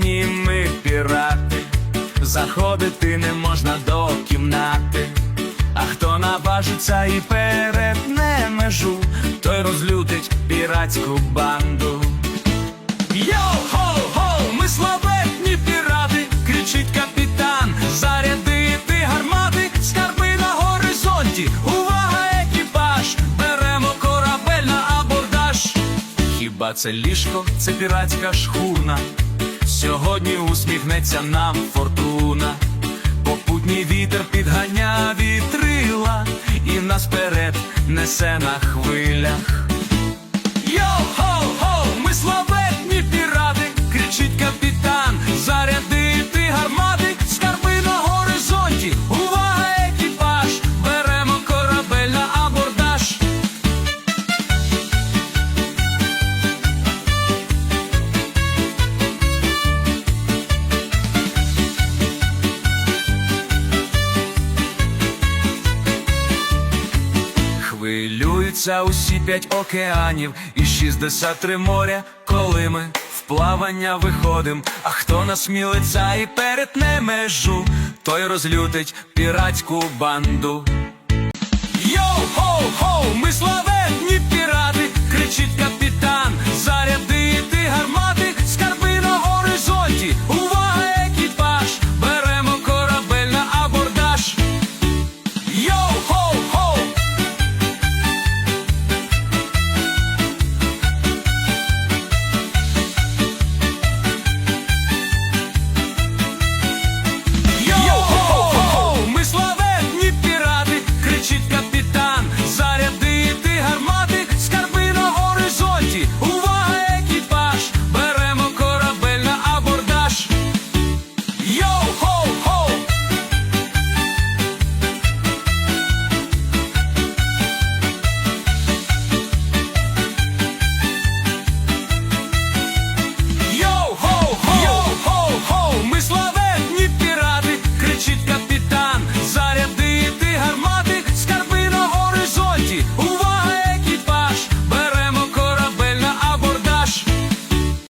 одні ми пірати, заходити не можна до кімнати. А хто наважиться і перетне межу, той розлютить піратську банду. Йо-хо-хо, ми славетні пірати, кричить капітан, зарядити гармати, скарби на горизонті, увага, екіпаж, беремо корабель на абордаж. Хіба це ліжко, це піратська шхуна? Сьогодні усміхнеться нам фортуна. Попутній вітер підганя вітрила і нас вперед несе на хвилях. Хвилюються усі п'ять океанів і 63 моря, коли ми в плавання виходим. А хто насмілиться і перетне межу, той розлютить піратську банду.